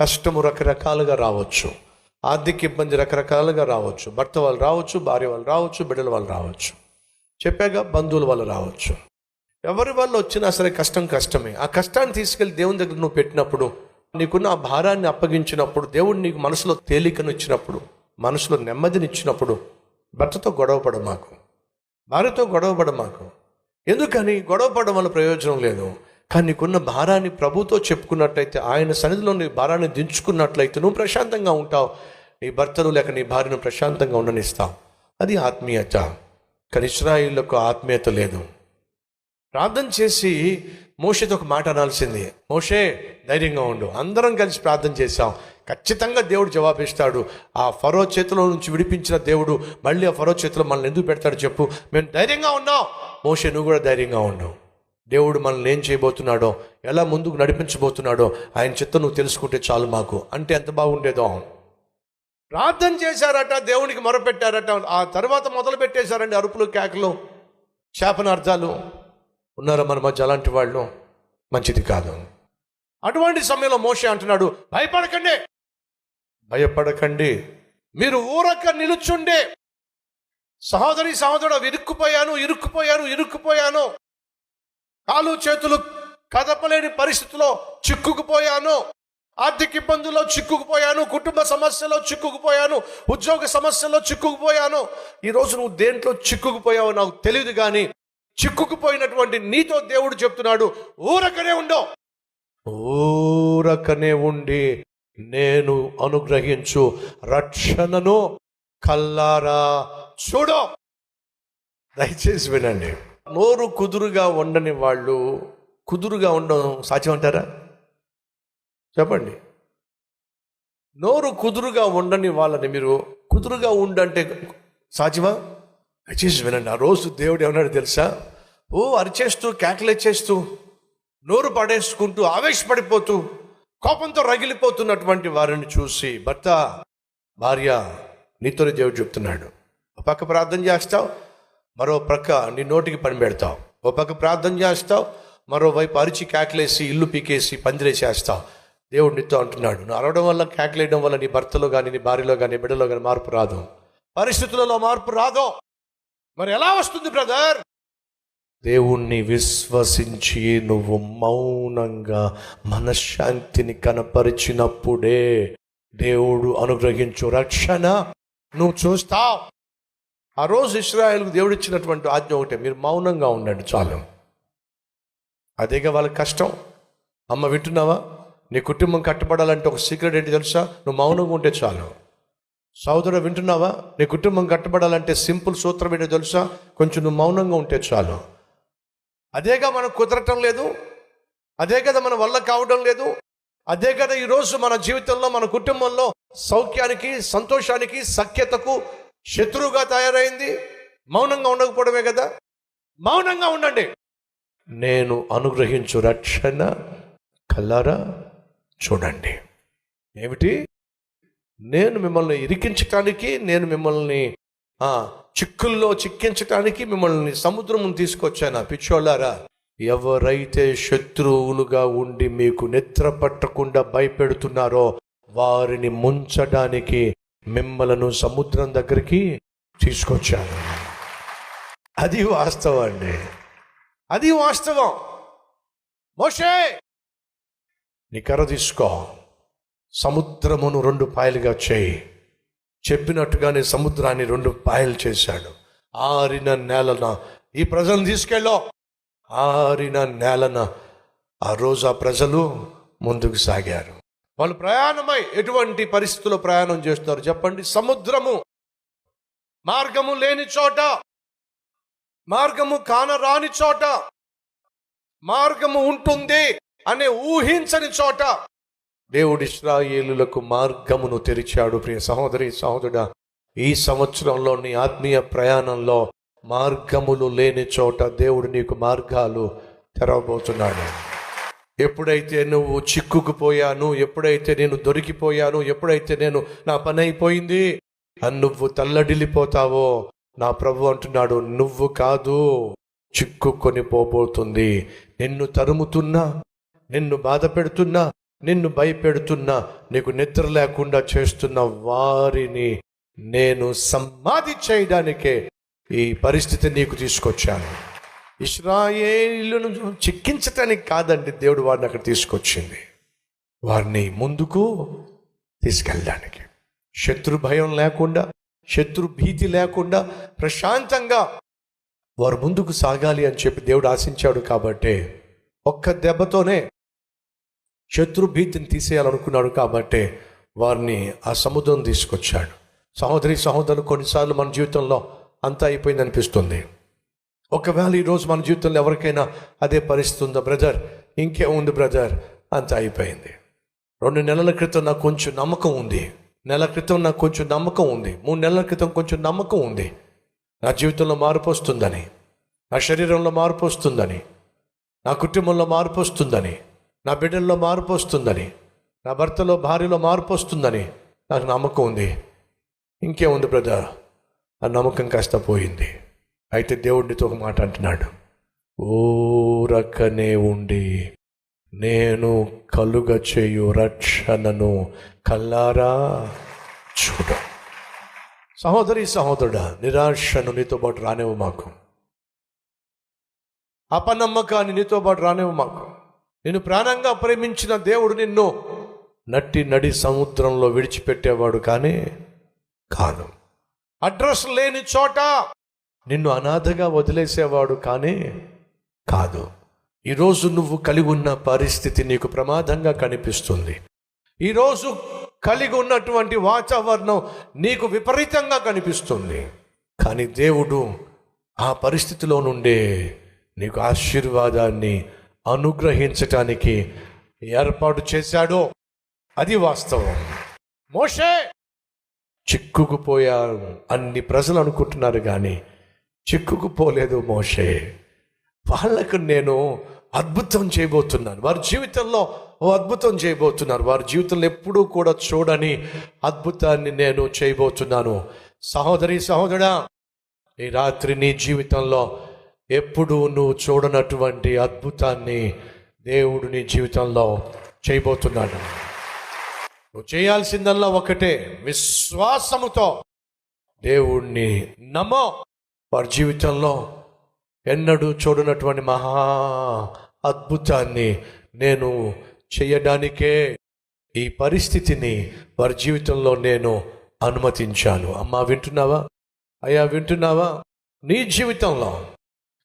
కష్టము రకరకాలుగా రావచ్చు. ఆర్థిక ఇబ్బంది రకరకాలుగా రావచ్చు. భర్త వాళ్ళు రావచ్చు భార్య వాళ్ళు రావచ్చు బిడ్డల వాళ్ళు రావచ్చు. చెప్పాక బంధువుల వాళ్ళు రావచ్చు. ఎవరి వాళ్ళు వచ్చినా సరే కష్టం కష్టమే. ఆ కష్టాన్ని తీసుకెళ్ళి దేవుని దగ్గర నువ్వు పెట్టినప్పుడు నీకున్న ఆ భారాన్ని అప్పగించినప్పుడు దేవుడు నీకు మనసులో తేలికనిచ్చినప్పుడు మనసులో నెమ్మదినిచ్చినప్పుడు భర్తతో గొడవపడ మాకు భార్యతో గొడవపడ మాకు ఎందుకని? గొడవపడడం వల్ల ప్రయోజనం లేదు. కానీ నీకున్న భారాన్ని ప్రభుతో చెప్పుకున్నట్లయితే ఆయన సన్నిధిలో నీ భారాన్ని దించుకున్నట్లయితే నువ్వు ప్రశాంతంగా ఉంటావు. నీ భర్తను లేక నీ భార్యను ప్రశాంతంగా ఉండనిస్తావు. అది ఆత్మీయత. కానీ ఆత్మీయత లేదు. ప్రార్థన చేసి మోషేతో ఒక మాట అనాల్సింది. మోషే ధైర్యంగా ఉండు. అందరం కలిసి ప్రార్థన చేశాం. ఖచ్చితంగా దేవుడు జవాబిస్తాడు. ఆ ఫరో చేతిలో నుంచి విడిపించిన దేవుడు మళ్ళీ ఆ ఫరో చేతిలో మనల్ని ఎందుకు పెడతాడు చెప్పు. మేము ధైర్యంగా ఉన్నాం. మోషే నువ్వు కూడా ధైర్యంగా ఉండవు దేవుడు మనల్ని ఏం చేయబోతున్నాడో ఎలా ముందుకు నడిపించబోతున్నాడో ఆయన చిత్తం నువ్వు తెలుసుకుంటే చాలు మాకు. అంటే ఎంత బాగుండేదో. ప్రార్థన చేశారట దేవునికి మొరపెట్టారట. ఆ తర్వాత మొదలు పెట్టేశారండి అరుపులు కేకలు శాపనార్థాలు. ఉన్నారా మన మధ్య? అలాంటి వాళ్ళు మంచిది కాదు. అటువంటి సమయంలో మోషే అంటున్నాడు భయపడకండి. భయపడకండి. మీరు ఊరక నిలుచుండే. సహోదరి సహోదరుడు ఇరుక్కుపోయాను ఇరుక్కుపోయాను ఇరుక్కుపోయాను. కాలు చేతులు కదపలేని పరిస్థితిలో చిక్కుకుపోయాను. ఆర్థిక ఇబ్బందుల్లో చిక్కుకుపోయాను. కుటుంబ సమస్యలో చిక్కుకుపోయాను. ఉద్యోగ సమస్యలో చిక్కుకుపోయాను. ఈరోజు నువ్వు దేంట్లో చిక్కుకుపోయావో నాకు తెలియదు కానీ చిక్కుకుపోయినటువంటి నీతో దేవుడు చెప్తున్నాడు ఊరకనే ఉండవు ఊరకనే ఉండి నేను అనుగ్రహించు రక్షణను కల్లారా చూడో. దయచేసి వినండి. నోరు కుదురుగా ఉండని వాళ్ళు కుదురుగా ఉండడం సాధ్యం అంటారా చెప్పండి. నోరు కుదురుగా ఉండని వాళ్ళని మీరు కుదురుగా ఉండంటే సాధ్యమా? దయచేసి వినండి. ఆ రోజు దేవుడు ఏమన్నాడు తెలుసా? ఓ అరిచేస్తూ కేకలేచేస్తూ నోరు పడేసుకుంటూ ఆవేశపడిపోతూ కోపంతో రగిలిపోతున్నటువంటి వారిని చూసి భర్త భార్య నీతోనే దేవుడు చెప్తున్నాడు. పక్క ప్రార్థన చేస్తావు మరో ప్రక్క నీ నోటికి పని పెడతావు. ఒక పక్క ప్రార్థన చేస్తావు మరోవైపు అరిచి కేకలేసి ఇల్లు పీకేసి పందిరేసేస్తావు దేవుడు నీతో అంటున్నాడు నువ్వు అరవడం వల్ల కేకలేయడం వల్ల నీ భర్తలో కానీ నీ భార్యలో కానీ బిడ్డలో కానీ మార్పు రాదు. పరిస్థితులలో మార్పు రాదు. మరి ఎలా వస్తుంది బ్రదర్? దేవుణ్ణి విశ్వసించి నువ్వు మౌనంగా మనశ్శాంతిని కనపరిచినప్పుడే దేవుడు అనుగ్రహించు రక్షణ నువ్వు చూస్తావు. ఆ రోజు ఇస్రాయల్కు దేవుడు ఇచ్చినటువంటి ఆజ్ఞ ఒకటే మీరు మౌనంగా ఉండండి చాలు. అదేగా వాళ్ళకి కష్టం. అమ్మ వింటున్నావా? నీ కుటుంబం కట్టబడాలంటే ఒక సీక్రెట్ ఏంటి తెలుసా? నువ్వు మౌనంగా ఉంటే చాలు. సోదరుడు వింటున్నావా? నీ కుటుంబం కట్టబడాలంటే సింపుల్ సూత్రం ఏంటో తెలుసా? కొంచెం నువ్వు మౌనంగా ఉంటే చాలు. అదేగా మనకు కుదరటం లేదు. అదే కదా మన వల్ల కావడం లేదు. అదే కదా ఈరోజు మన జీవితంలో మన కుటుంబంలో సౌఖ్యానికి సంతోషానికి సఖ్యతకు శత్రువుగా తయారైంది. మౌనంగా ఉండకపోవడమే కదా? మౌనంగా ఉండండి. నేను అనుగ్రహించు రక్షణ కలరా చూడండి. ఏమిటి? నేను మిమ్మల్ని ఇరికించటానికి నేను మిమ్మల్ని చిక్కుల్లో చిక్కించటానికి మిమ్మల్ని సముద్రం తీసుకొచ్చాను పిచ్చోళ్ళారా? ఎవరైతే శత్రువులుగా ఉండి మీకు నిద్ర పట్టకుండా భయపెడుతున్నారో వారిని ముంచడానికి మిమ్మలను సముద్రం దగ్గరికి తీసుకొచ్చాను. అది వాస్తవం అండి. అది వాస్తవం. మోషే! నీ కర్ర తీసుకో. సముద్రమును రెండు పాయలుగా చేయి. చెప్పినట్టుగానే సముద్రాన్ని రెండు పాయలు చేశాడు. ఆరిన నేలన. ఈ ప్రజలను తీసుకెళ్ళో. ఆరిన నేలన. ఆ రోజు ఆ ప్రజలు ముందుకు సాగారు. వాళ్ళు ప్రయాణమై ఎటువంటి పరిస్థితుల్లో ప్రయాణం చేస్తున్నారు చెప్పండి. సముద్రము మార్గము లేని చోట మార్గము కానరాని చోట మార్గము ఉంటుంది అనే ఊహించని చోట దేవుడు ఇస్రాయేలులకు మార్గమును తెరిచాడు. ప్రియ సహోదరి సహోదరుడా ఈ సంవత్సరంలో నీ ఆత్మీయ ప్రయాణంలో మార్గములు లేని చోట దేవుడు నీకు మార్గాలు తెరవబోతున్నాడు. ఎప్పుడైతే నువ్వు చిక్కుకుపోయాను ఎప్పుడైతే నేను దొరికిపోయాను ఎప్పుడైతే నేను నా పని అయిపోయింది అని నువ్వు తల్లడిల్లిపోతావో నా ప్రభు అంటున్నాడు నువ్వు కాదు చిక్కుకొని పోబోతుంది. నిన్ను తరుముతున్నా నిన్ను బాధ పెడుతున్నా నిన్ను భయపెడుతున్నా నీకు నిద్ర లేకుండా చేస్తున్న వారిని నేను సమాధి చేయడానికే ఈ పరిస్థితి నీకు తీసుకొచ్చాను. ఇస్రాయేలును చిక్కించటానికి కాదండి దేవుడు వారిని అక్కడ తీసుకొచ్చింది. వారిని ముందుకు తీసుకెళ్ళడానికి. శత్రు భయం లేకుండా శత్రు భీతి లేకుండా ప్రశాంతంగా వారు ముందుకు సాగాలి అని చెప్పి దేవుడు ఆశించాడు కాబట్టి ఒక్క దెబ్బతోనే శత్రు భీతిని తీసేయాలనుకున్నాడు కాబట్టి వారిని ఆ సముద్రం తీసుకొచ్చాడు. సహోదరి సహోదరులు కొన్నిసార్లు మన జీవితంలో అంతా అయిపోయింది అనిపిస్తుంది ఒకవేళ ఈరోజు మన జీవితంలో ఎవరికైనా అదే పరిస్థితి ఉందా బ్రదర్? ఇంకేముంది బ్రదర్. అంత అయిపోయింది. రెండు నెలల క్రితం నాకు కొంచెం నమ్మకం ఉంది. నెల క్రితం నాకు కొంచెం నమ్మకం ఉంది. మూడు నెలల క్రితం కొంచెం నమ్మకం ఉంది. నా జీవితంలో మార్పు వస్తుందని నా శరీరంలో మార్పు వస్తుందని నా కుటుంబంలో మార్పు వస్తుందని నా బిడ్డల్లో మార్పు వస్తుందని నా భర్తలో భార్యలో మార్పు వస్తుందని నాకు నమ్మకం ఉంది. ఇంకేముంది బ్రదర్. ఆ నమ్మకం కాస్త పోయింది. అయితే దేవుడితో ఒక మాట అంటున్నాడు. ఊరకనే ఉండి నేను కలుగ చేయు రక్షణను కల్లారా? చూడ. సహోదరి సహోదరుడా నిరాశను నీతో పాటు రానివ్వు మాకు. అపనమ్మకాన్ని నీతో పాటు రానివ్వు మాకు. నేను ప్రాణంగా ప్రేమించిన దేవుడు నిన్ను నట్టి నడి సముద్రంలో విడిచిపెట్టేవాడు కానీ కాదు అడ్రస్ లేని చోట నిన్ను అనాథగా వదిలేసేవాడు కానీ కాదు. ఈరోజు నువ్వు కలిగి ఉన్న పరిస్థితి నీకు ప్రమాదంగా కనిపిస్తుంది. ఈరోజు కలిగి ఉన్నటువంటి వాతావరణం నీకు విపరీతంగా కనిపిస్తుంది. కానీ దేవుడు ఆ పరిస్థితిలో నుండే నీకు ఆశీర్వాదాన్ని అనుగ్రహించటానికి ఏర్పాటు చేశాడో. అది వాస్తవం. మోషే! చిక్కుకుపోయారు. అన్ని ప్రజలు అనుకుంటున్నారు కానీ చిక్కుకుపోలేదు మోషే. వాళ్ళకు నేను అద్భుతం చేయబోతున్నాను. వారి జీవితంలో ఓ అద్భుతం చేయబోతున్నారు. వారి జీవితంలో ఎప్పుడూ కూడా చూడని అద్భుతాన్ని నేను చేయబోతున్నాను. సహోదరి సహోదరా ఈ రాత్రి నీ జీవితంలో ఎప్పుడూ నువ్వు చూడనటువంటి అద్భుతాన్ని దేవుడు నీ జీవితంలో చేయబోతున్నాడు. నువ్వు చేయాల్సిందల్లా ఒకటే. విశ్వాసముతో దేవుణ్ణి నమో వారి జీవితంలో ఎన్నడూ చూడనటువంటి మహా అద్భుతాన్ని నేను చేయడానికే ఈ పరిస్థితిని వారి జీవితంలో నేను అనుమతించాను. అమ్మా వింటున్నావా? అయ్యా వింటున్నావా? నీ జీవితంలో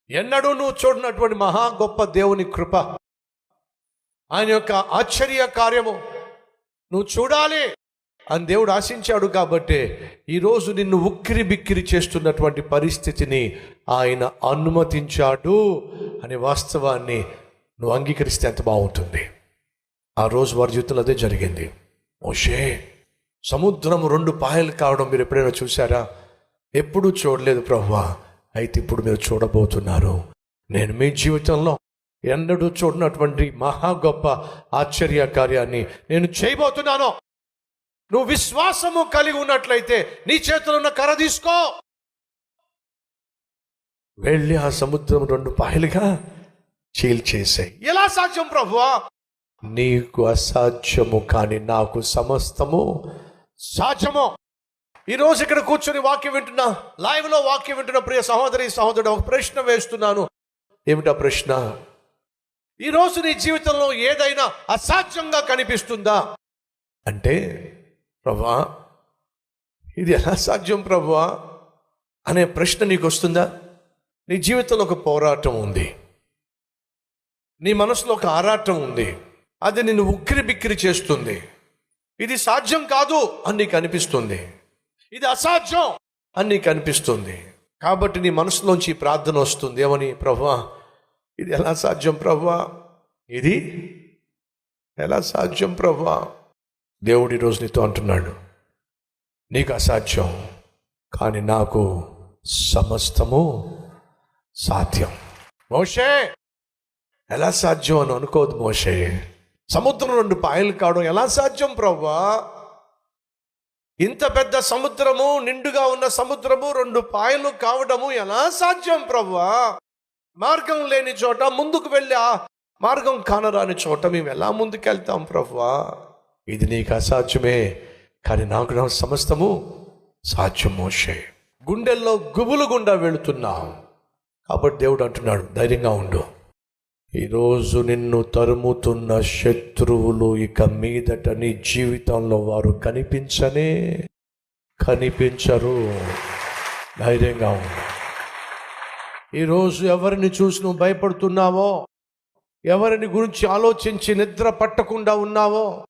ఎన్నడూ నువ్వు చూడనటువంటి మహా గొప్ప దేవుని కృప ఆయన యొక్క ఆశ్చర్య కార్యము నువ్వు చూడాలి. అని దేవుడు ఆశించాడు కాబట్టి ఈరోజు నిన్ను ఉక్కిరి బిక్కిరి చేస్తున్నటువంటి పరిస్థితిని ఆయన అనుమతించాడు అనే వాస్తవాన్ని నువ్వు అంగీకరిస్తే ఎంత బాగుంటుంది. ఆ రోజు వారి జీవితంలో అదే జరిగింది. ఓషే సముద్రం రెండు పాయలు కావడం మీరు ఎప్పుడైనా చూసారా ఎప్పుడూ చూడలేదు ప్రభువా అయితే ఇప్పుడు మీరు చూడబోతున్నారు. నేను మీ జీవితంలో ఎన్నడూ చూడనటువంటి మహా గొప్ప ఆశ్చర్య కార్యాన్ని నేను చేయబోతున్నాను. నువ్వు విశ్వాసము కలిగి ఉన్నట్లయితే నీ చేతిలో ఉన్న కర్ర తీసుకో. వెళ్ళి ఆ సముద్రం రెండు పాయలుగా చీల్చేసాయి ఎలా సాధ్యం ప్రభువా నీకు అసాధ్యము కానీ నాకు సమస్తము సాధ్యము. ఈరోజు ఇక్కడ కూర్చొని వాక్యం వింటున్నా లైవ్లో వాక్యం వింటున్న ప్రియ సహోదరి సహోదరుడు ఒక ప్రశ్న వేస్తున్నాను. ఏమిటా ప్రశ్న? ఈరోజు నీ జీవితంలో ఏదైనా అసాధ్యంగా కనిపిస్తుందా? అంటే ప్రభా ఇది ఎలా సాధ్యం ప్రభా అనే ప్రశ్న నీకు వస్తుందా నీ జీవితంలో ఒక పోరాటం ఉంది. నీ మనసులో ఒక ఆరాటం ఉంది. అది నిన్ను ఉక్కిరి బిక్కిరి చేస్తుంది. ఇది సాధ్యం కాదు అని నీకు అనిపిస్తుంది. ఇది అసాధ్యం అని నీకు అనిపిస్తుంది. కాబట్టి నీ మనసులోంచి ప్రార్థన వస్తుంది. ఏమని? ప్రభా ఇది ఎలా సాధ్యం ప్రభా? ఇది ఎలా సాధ్యం ప్రభా? దేవుడి రోజు నీతో అంటున్నాడు నీకు అసాధ్యం కానీ నాకు సమస్తము సాధ్యం. మోషే! ఎలా సాధ్యం అని అనుకోదు మోషే. సముద్రం రెండు పాయలు కావడం ఎలా సాధ్యం ప్రవ్వా? ఇంత పెద్ద సముద్రము నిండుగా ఉన్న సముద్రము రెండు పాయలు కావడము ఎలా సాధ్యం ప్రవ్వా? మార్గం లేని చోట ముందుకు వెళ్ళి మార్గం కానరాని చోట మేము ఎలా ముందుకెళ్తాం ప్రవ్వా? ఇది నీకు అసాధ్యమే కానీ నాకు నా సమస్తము సాధ్యం మోషే. గుండెల్లో గుబులు గుండా వెళుతున్నాం కాబట్టి దేవుడు అంటున్నాడు ధైర్యంగా ఉండు. ఈరోజు నిన్ను తరుముతున్న శత్రువులు ఇక మీదట నీ జీవితంలో వారు కనిపించనే కనిపించరు. ధైర్యంగా ఉండు. ఈరోజు ఎవరిని చూసి నువ్వు భయపడుతున్నావో ఎవరిని గురించి ఆలోచించి నిద్ర పట్టకుండా ఉన్నావో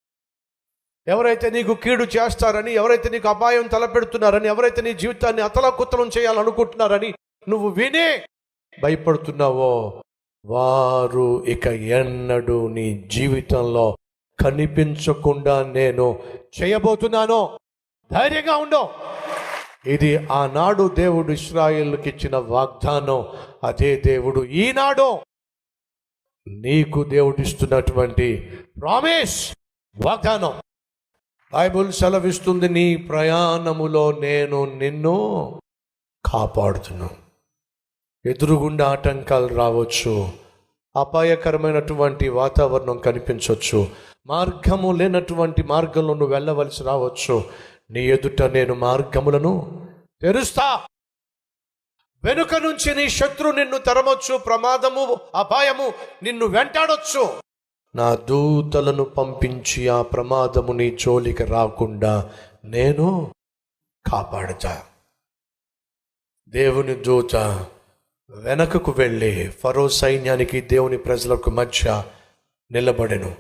ఎవరైతే నీకు కీడు చేస్తారని ఎవరైతే నీకు అపాయం తలపెడుతున్నారని ఎవరైతే నీ జీవితాన్ని అతలాకుతలం చేయాలనుకుంటున్నారని నువ్వు వినే భయపడుతున్నావో వారు ఇక ఎన్నడూ నీ జీవితంలో కనిపించకుండా నేను చేయబోతున్నాను. ధైర్యంగా ఉండు. ఇది ఆనాడు దేవుడు ఇస్రాయేల్కి ఇచ్చిన వాగ్దానం. అదే దేవుడు ఈనాడు నీకు దేవుడిస్తున్నటువంటి ప్రామిస్ వాగ్దానం. బైబుల్ సెలవిస్తుంది నీ ప్రయాణములో నేను నిన్ను కాపాడుతున్నాను ఎదురుగుండా ఆటంకాలు రావచ్చు అపాయకరమైనటువంటి వాతావరణం కనిపించవచ్చు మార్గము లేనటువంటి మార్గంలో నువ్వు వెళ్ళవలసి రావచ్చు. నీ ఎదుట నేను మార్గములను తెరుస్తా. వెనుక నుంచి నీ శత్రు నిన్ను తరమొచ్చు ప్రమాదము అపాయము నిన్ను వెంటాడొచ్చు. నా దూతలను పంపించి ఆ ప్రమాదము నీ జోలికి రాకుండా నేను కాపాడతా. దేవుని దూత వెనకకు వెళ్ళి ఫరో సైన్యానికి దేవుని ప్రజలకు మధ్య నిలబడెను.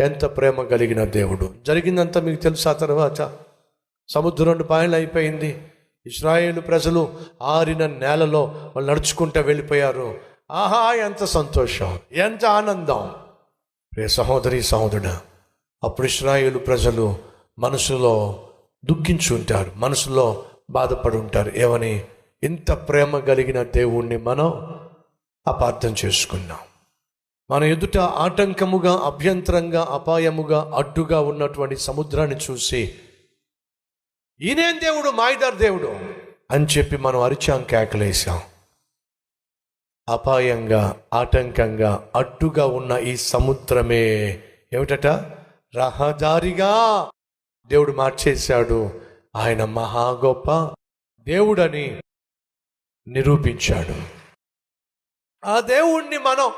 ఎంత ప్రేమ కలిగిన దేవుడు. జరిగిందంతా మీకు తెలుసా? తర్వాత సముద్రం రెండు పాయలు అయిపోయింది. ఇస్రాయేలు ప్రజలు ఆరిన నేలలో వాళ్ళు నడుచుకుంటూ వెళ్ళిపోయారు. ఆహా ఎంత సంతోషం ఎంత ఆనందం. ప్రియ సహోదరి సహోదరుడు అప్పుడు ఇస్రాయేలు ప్రజలు మనసులో దుఃఖించుంటారు మనసులో బాధపడి ఉంటారు. ఏమని? ఇంత ప్రేమ కలిగిన దేవుణ్ణి మనం అపార్థం చేసుకున్నాం. మన ఎదుట ఆటంకముగా అభ్యంతరంగా అపాయముగా అడ్డుగా ఉన్నటువంటి సముద్రాన్ని చూసి ఈయనేం దేవుడు? మాయిదార్ దేవుడు? అని చెప్పి మనం అరిచాం కేకలేసాం. అపాయంగా ఆటంకంగా అడ్డుగా ఉన్న ఈ సముద్రమే. ఏమిటట? రహదారిగా. దేవుడు మార్చేశాడు. ఆయన మహా గొప్ప దేవుడని నిరూపించాడు. ఆ దేవుణ్ణి మనం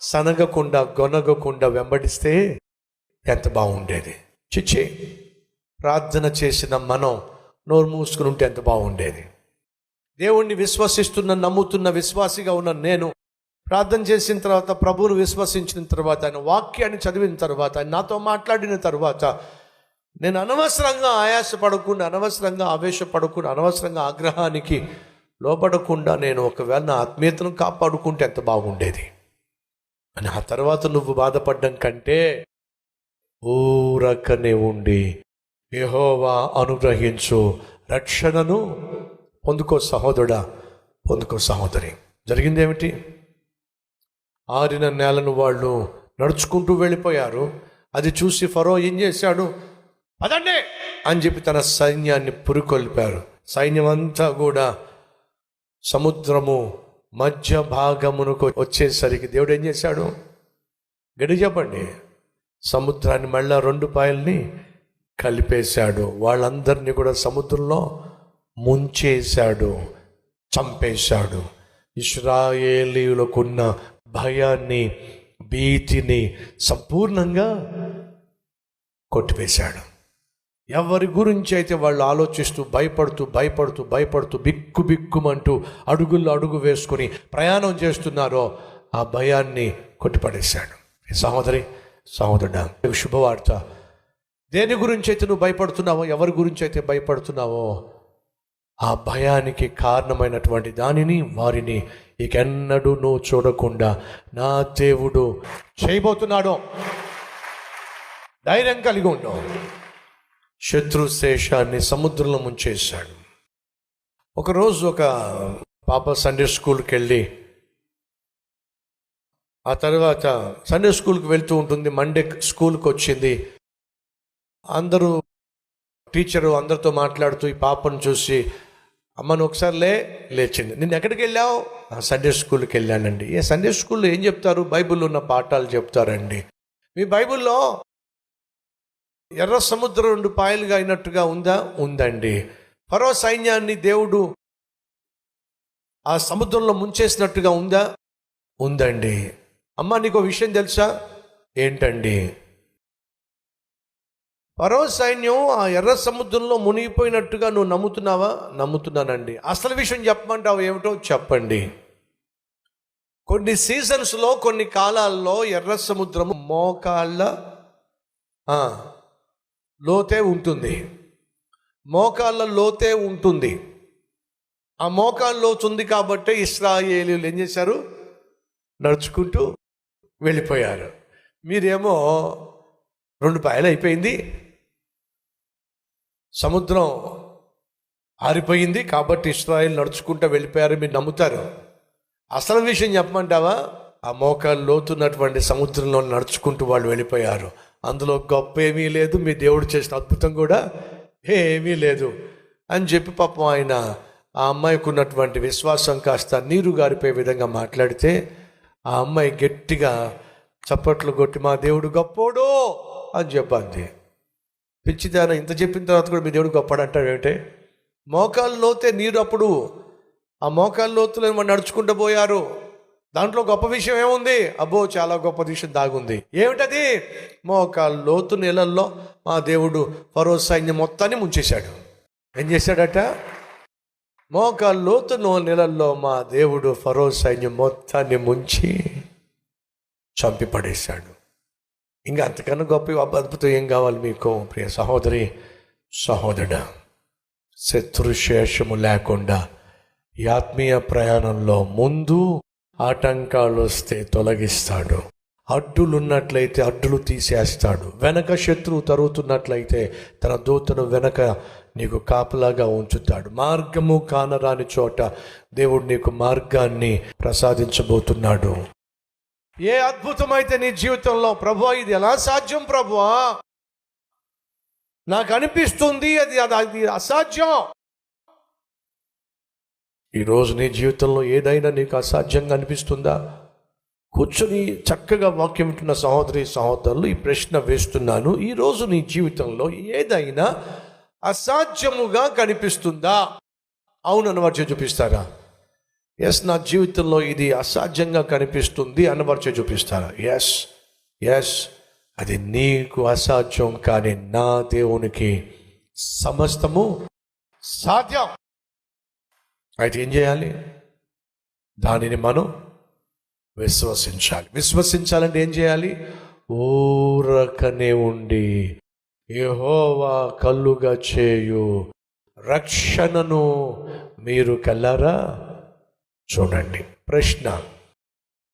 సనగకుండా గొనగకుండా వెంబడిస్తే ఎంత బాగుండేది. చిచ్చి ప్రార్థన చేసిన మనం నోరు మూసుకుని ఉంటే ఎంత బాగుండేది. దేవుణ్ణి విశ్వసిస్తున్న నమ్ముతున్న విశ్వాసిగా ఉన్న నేను ప్రార్థన చేసిన తర్వాత ప్రభువును విశ్వసించిన తర్వాత ఆయన వాక్యాన్ని చదివిన తర్వాత ఆయన నాతో మాట్లాడిన తర్వాత నేను అనవసరంగా ఆయాసపడకుండా అనవసరంగా ఆవేశపడకుండా అనవసరంగా ఆగ్రహానికి లోపడకుండా నేను ఒకవేళ నా ఆత్మీయతను కాపాడుకుంటే ఎంత బాగుండేది. అని ఆ తర్వాత నువ్వు బాధపడ్డం కంటే ఊరకనే ఉండి యహోవా అనుగ్రహించు రక్షణను పొందుకో సహోదరుడా పొందుకో సహోదరి. జరిగింది ఏమిటి ఆరిన నేలను వాళ్ళు నడుచుకుంటూ వెళ్ళిపోయారు. అది చూసి ఫరో ఏం చేశాడు? పదండి అని చెప్పి తన సైన్యాన్ని పురికొల్పారు. సైన్యం అంతా కూడా సముద్రము మధ్య భాగమునకు వచ్చేసరికి దేవుడు ఏం చేశాడు? గడి చెప్పండి. సముద్రాన్ని మళ్ళా రెండు పాయల్ని కలిపేశాడు. వాళ్ళందరినీ కూడా సముద్రంలో ముంచేశాడు చంపేశాడు. ఇస్రాయేలీలకున్న భయాన్ని భీతిని సంపూర్ణంగా కొట్టివేశాడు. ఎవరి గురించి అయితే వాళ్ళు ఆలోచిస్తూ భయపడుతూ భయపడుతూ భయపడుతూ బిక్కు బిక్కుమంటూ అడుగుల్లో అడుగు వేసుకొని ప్రయాణం చేస్తున్నారో ఆ భయాన్ని కొట్టిపడేశాడు. సహోదరి సహోదరుడా శుభవార్త. దేని గురించి అయితే నువ్వు భయపడుతున్నావో ఎవరి గురించి అయితే భయపడుతున్నావో ఆ భయానికి కారణమైనటువంటి దానిని వారిని ఇకెన్నడూ నువ్వు చూడకుండా నా దేవుడు చేయబోతున్నాడు. ధైర్యం కలిగి ఉండవు శత్రు శేషాన్ని సముద్రంలో ముంచేశాడు. ఒకరోజు ఒక పాప సండే స్కూల్కి వెళ్ళి ఆ తర్వాత సండే స్కూల్కి వెళ్తూ ఉంటుంది. మండే స్కూల్కి వచ్చింది. అందరూ టీచరు అందరితో మాట్లాడుతూ ఈ పాపను చూసి అమ్మను ఒకసారి లే లేచింది. నిన్ను ఎక్కడికి వెళ్ళావు? "ఆ, సండే స్కూల్కి వెళ్ళానండి. ఏ సండే స్కూల్లో ఏం చెప్తారు? బైబిల్లో ఉన్న పాఠాలు చెప్తారండి. మీ బైబిల్లో ఎర్ర సముద్రం రెండు పాయలుగా అయినట్టుగా ఉందా? ఉందండి. ఫరో సైన్యాన్ని దేవుడు ఆ సముద్రంలో ముంచేసినట్టుగా ఉందా? ఉందండి. అమ్మ నీకు విషయం తెలుసా? ఏంటండి? ఫరో సైన్యం ఆ ఎర్ర సముద్రంలో మునిగిపోయినట్టుగా నువ్వు నమ్ముతున్నావా? నమ్ముతున్నానండి. అసలు విషయం చెప్పమంటావు ఏమిటో చెప్పండి. కొన్ని సీజన్స్లో కొన్ని కాలాల్లో ఎర్ర సముద్రము మోకాళ్ళ లోతే ఉంటుంది. మోకాళ్ళ లోతే ఉంటుంది. ఆ మోకాళ్ళ లోతు ఉంది కాబట్టి ఇస్రాయేలీలు ఏం చేశారు? నడుచుకుంటూ వెళ్ళిపోయారు. మీరేమో రెండు పాయలు అయిపోయింది. సముద్రం ఆరిపోయింది కాబట్టి ఇస్రాయిల్ నడుచుకుంటూ వెళ్ళిపోయారు మీరు నమ్ముతారు. అసలు విషయం చెప్పమంటావా? ఆ మోకాలు లోతున్నటువంటి సముద్రంలో నడుచుకుంటూ వాళ్ళు వెళ్ళిపోయారు. అందులో గొప్ప ఏమీ లేదు మీ దేవుడు చేసిన అద్భుతం కూడా ఏమీ లేదు అని చెప్పి పాపం ఆయన ఆ అమ్మాయికి ఉన్నటువంటి విశ్వాసం కాస్త నీరు గారిపోయే విధంగా మాట్లాడితే ఆ అమ్మాయి గట్టిగా చప్పట్లు కొట్టి మా దేవుడు గొప్పోడు అని చెప్పింది. పిచ్చిదాన ఇంత చెప్పిన తర్వాత కూడా మీ దేవుడు గొప్పడు అంటాడు ఏంటే మోకాలు లోతే నీరు అప్పుడు. ఆ మోకాలు లోతులో మనం నడుచుకుంటూ పోయారు. దాంట్లో గొప్ప విషయం ఏముంది? అబ్బో చాలా గొప్ప విషయం దాగుంది. ఏమిటది? మోకాలు లోతు నీళ్ళల్లో మా దేవుడు ఫరో సైన్యం మొత్తాన్ని ముంచేశాడు. ఏం చేశాడట? మోకాలు లోతు నీళ్ళల్లో మా దేవుడు ఫరో సైన్యం మొత్తాన్ని ముంచి చంపి పడేశాడు ఇంకా అంతకన్నా గొప్ప అద్భుతం ఏం కావాలి మీకు? ప్రియ సహోదరి సహోదరుడా శత్రుశేషము లేకుండా ఈ ఆత్మీయ ప్రయాణంలో ముందు ఆటంకాలు వస్తే తొలగిస్తాడు. అడ్డులున్నట్లయితే అడ్డులు తీసేస్తాడు. వెనక శత్రువు తరుగుతున్నట్లయితే తన దూతను వెనక నీకు కాపలాగా ఉంచుతాడు. మార్గము కానరాని చోట దేవుడు నీకు మార్గాన్ని ప్రసాదించబోతున్నాడు. ఏ అద్భుతమైతే నీ జీవితంలో ప్రభు ఇది ఎలా సాధ్యం ప్రభు? నాకు అనిపిస్తుంది అది అది అసాధ్యం. ఈరోజు నీ జీవితంలో ఏదైనా నీకు అసాధ్యంగా అనిపిస్తుందా? కూర్చొని చక్కగా వాక్యం వింటున్న సహోదరి సహోదరులు ఈ ప్రశ్న వేస్తున్నాను. ఈరోజు నీ జీవితంలో ఏదైనా అసాధ్యముగా కనిపిస్తుందా? అవునన్న వారు చూపిస్తారా? ఎస్ నా జీవితంలో ఇది అసాధ్యంగా కనిపిస్తుంది అన్నపరిచే చూపిస్తారా. ఎస్ ఎస్ అది నీకు అసాధ్యం కానీ నా దేవునికి సమస్తము సాధ్యం. అయితే ఏం చేయాలి? దానిని మనం విశ్వసించాలి. విశ్వసించాలంటే ఏం చేయాలి? ఊరకనే ఉండి యహోవా కల్లుగా చేయు రక్షణను మీరు కల్లారా? చూడండి. ప్రశ్న.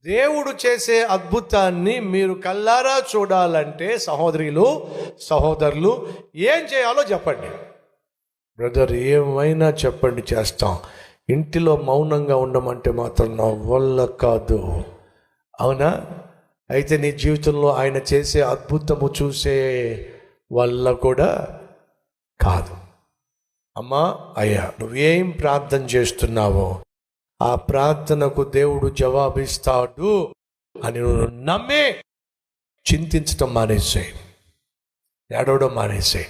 దేవుడు చేసే అద్భుతాన్ని మీరు కల్లారా చూడాలంటే సహోదరులు సహోదరులు ఏం చేయాలో చెప్పండి. బ్రదర్ ఏమైనా చెప్పండి చేస్తాం. ఇంటిలో మౌనంగా ఉండమంటే మాత్రం నా వల్ల కాదు. అవునా? అయితే నీ జీవితంలో ఆయన చేసే అద్భుతము చూసే వల్ల కూడా కాదు. అమ్మా అయ్యా నువ్వేం ప్రార్థన చేస్తున్నావో? ఆ ప్రార్థనకు దేవుడు జవాబిస్తాడు అని నువ్వు నమ్మి చింతించటం మానేసే ఏడవడం మానేసే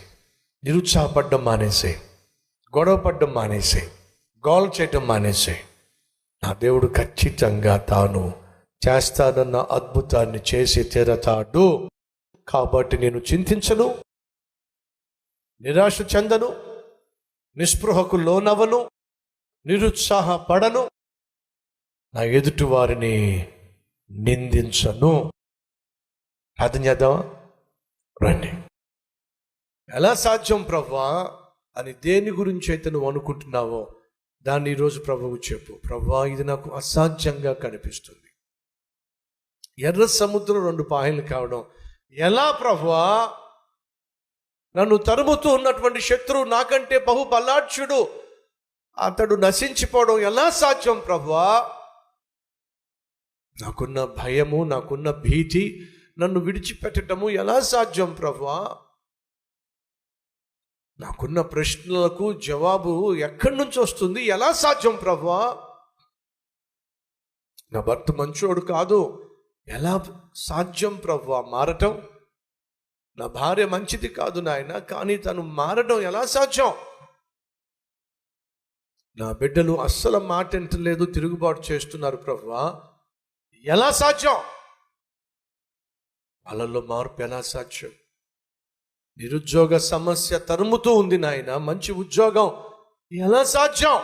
నిరుత్సాహపడడం మానేసే గొడవ పడడం మానేసే గోల్ చేయటం మానేసే నా దేవుడు ఖచ్చితంగా తాను చేస్తానన్న అద్భుతాన్ని చేసి తీరతాడు. కాబట్టి నేను చింతించను. నిరాశ చెందను. నిస్పృహకు లోనవను నిరుత్సాహపడను. నా ఎదుటి వారిని నిందించను. అర్థం చేద్దామా? రండి. ఎలా సాధ్యం ప్రవ్వా? అని దేని గురించి అయితే నువ్వు అనుకుంటున్నావో దాన్ని ఈరోజు ప్రభువు చెప్పు. ప్రవ్వా ఇది నాకు అసాధ్యంగా కనిపిస్తుంది. ఎర్ర సముద్రం రెండు పాయలు కావడం. ఎలా ప్రవ్వా? నన్ను తరుముతూ ఉన్నటువంటి శత్రువు నాకంటే బహు బలాడ్చుడు అతడు నశించిపోవడం ఎలా సాధ్యం ప్రభువా నాకున్న భయము నాకున్న భీతి నన్ను విడిచిపెట్టడము ఎలా సాధ్యం ప్రభా? నాకున్న ప్రశ్నలకు జవాబు ఎక్కడి నుంచి వస్తుంది? ఎలా సాధ్యం ప్రభా? నా భర్త మంచోడు కాదు. ఎలా సాధ్యం ప్రభా? మారటం? నా భార్య మంచిది కాదు నాయన కానీ తను మారడం ఎలా సాధ్యం? నా బిడ్డలు అస్సలు మాట ఎంటలేదు తిరుగుబాటు చేస్తున్నారు ప్రభా. ఎలా సాధ్యం? వాళ్ళల్లో మార్పు ఎలా సాధ్యం? నిరుద్యోగ సమస్య తరుముతూ ఉంది నాయన మంచి ఉద్యోగం ఎలా సాధ్యం?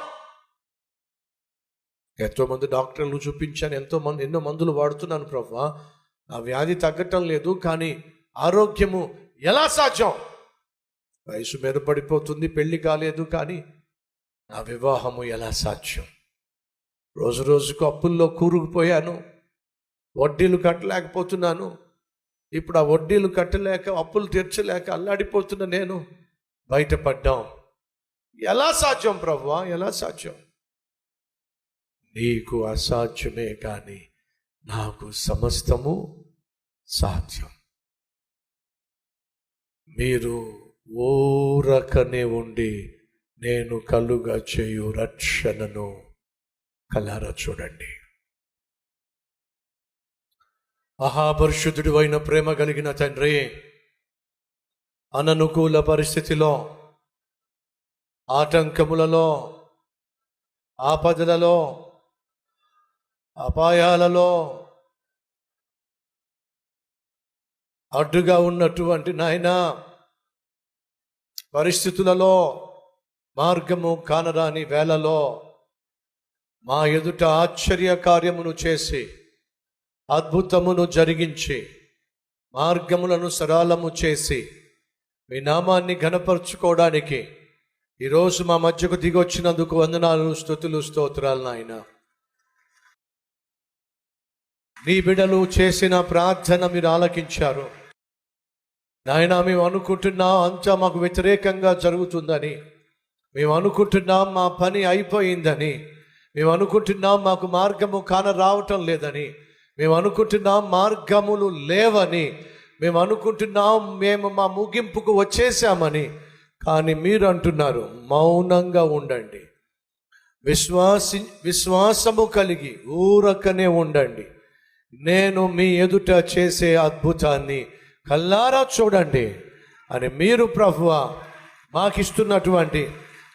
ఎంతో మంది డాక్టర్లు చూపించాను ఎంతో మంది ఎన్నో మందులు వాడుతున్నాను ప్రభా. నా వ్యాధి తగ్గటం లేదు కానీ ఆరోగ్యము ఎలా సాధ్యం? వయసు మీద పడిపోతుంది పెళ్ళి కాలేదు కానీ నా వివాహము ఎలా సాధ్యం? రోజు రోజుకు అప్పుల్లో కూరుకుపోయాను. వడ్డీలు కట్టలేకపోతున్నాను. ఇప్పుడు ఆ వడ్డీలు కట్టలేక అప్పులు తీర్చలేక అల్లాడిపోతున్న నేను బయటపడ్డాం. ఎలా సాధ్యం ప్రభా ఎలా సాధ్యం? నీకు అసాధ్యమే కానీ నాకు సమస్తము సాధ్యం. మీరు ఓరకనే ఉండి నేను కలుగా చేయు రక్షణను కలారా చూడండి. మహాపరిశుద్ధుడు అయిన ప్రేమ కలిగిన తండ్రి అననుకూల పరిస్థితిలో ఆటంకములలో ఆపదలలో అపాయాలలో అడ్డుగా ఉన్నటువంటి నాయన పరిస్థితులలో మార్గము కానరాని వేళలో మా ఎదుట ఆశ్చర్య కార్యమును చేసి అద్భుతమును జరిగించి మార్గములను సరళము చేసి మీ నామాన్ని ఘనపరుచుకోవడానికి ఈరోజు మా మధ్యకు దిగొచ్చినందుకు వందనాలు స్థుతులు స్తోత్రాలు నాయన. మీ బిడలు చేసిన ప్రార్థన మీరు ఆలకించారు. నాయన మేము అనుకుంటున్నాం అంతా మాకు వ్యతిరేకంగా జరుగుతుందని మేము అనుకుంటున్నాం మా పని అయిపోయిందని మేము అనుకుంటున్నాం మాకు మార్గము కాన రావటం లేదని మేము అనుకుంటున్నాం మార్గములు లేవని మేము అనుకుంటున్నాం మేము మా ముగింపుకు వచ్చేసామని కానీ మీరు అంటున్నారు మౌనంగా ఉండండి. విశ్వాసి విశ్వాసము కలిగి ఊరకనే ఉండండి. నేను మీ ఎదుట చేసే అద్భుతాన్ని కల్లారా చూడండి అని మీరు ప్రభువ మాకిస్తున్నటువంటి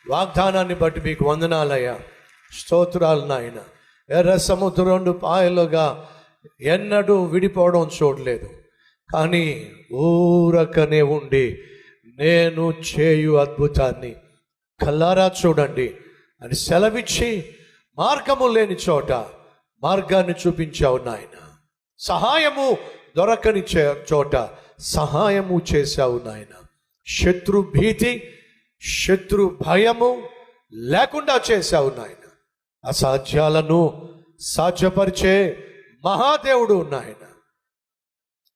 వాగ్దానాన్ని బట్టి మీకు వందనాలయ్యా. స్తోత్రాలు నాయన. ఎర్ర సముద్రం రెండు పాయలుగా ఎన్నడూ విడిపోవడం చూడలేదు కానీ ఊరకనే ఉండి నేను చేయు అద్భుతాన్ని కల్లారా చూడండి అని సెలవిచ్చి మార్గము లేని చోట మార్గాన్ని చూపించావు నాయన. సహాయము దొరకని చోట సహాయము చేశావు నాయన. శత్రు భీతి శత్రు భయము లేకుండా చేశావు నాయన. అసాధ్యాలను సాధ్యపరిచే మహాదేవుడు ఉన్నాయన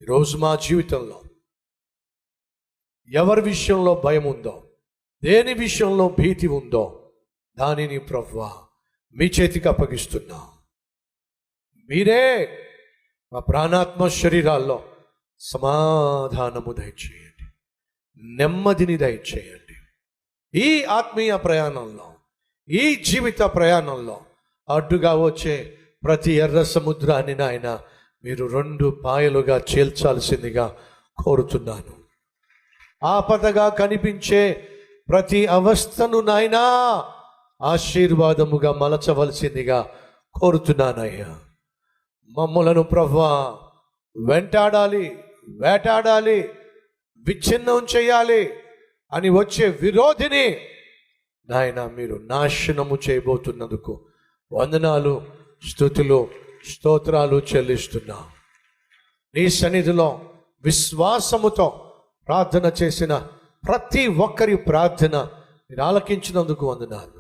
ఈరోజు మా జీవితంలో ఎవరి విషయంలో భయం ఉందో దేని విషయంలో భీతి ఉందో దానిని ప్రవ్వా మీ చేతికి అప్పగిస్తున్నా. మీరే మా ప్రాణాత్మ శరీరాల్లో సమాధానము దయచేయండి. నెమ్మదిని దయచేయండి. ఈ ఆత్మీయ ప్రయాణంలో ఈ జీవిత ప్రయాణంలో అడ్డుగా వచ్చే ప్రతి ఎర్ర సముద్రాన్ని నాయన మీరు రెండు పాయలుగా చేల్చాల్సిందిగా కోరుతున్నాను. ఆపదగా కనిపించే ప్రతి అవస్థను నాయనా ఆశీర్వాదముగా మలచవలసిందిగా కోరుతున్నానయ్యా. మమ్ములను ప్రభా వెంటాడాలి వేటాడాలి విచ్ఛిన్నం చేయాలి అని వచ్చే విరోధిని నాయన మీరు నాశనము చేయబోతున్నందుకు వందనాలు. స్థుతులు స్తోత్రాలు చెల్లిస్తున్నా. నీ సన్నిధిలో విశ్వాసముతో ప్రార్థన చేసిన ప్రతి ఒక్కరి ప్రార్థన మీరు ఆలకించినందుకు వందనాలు.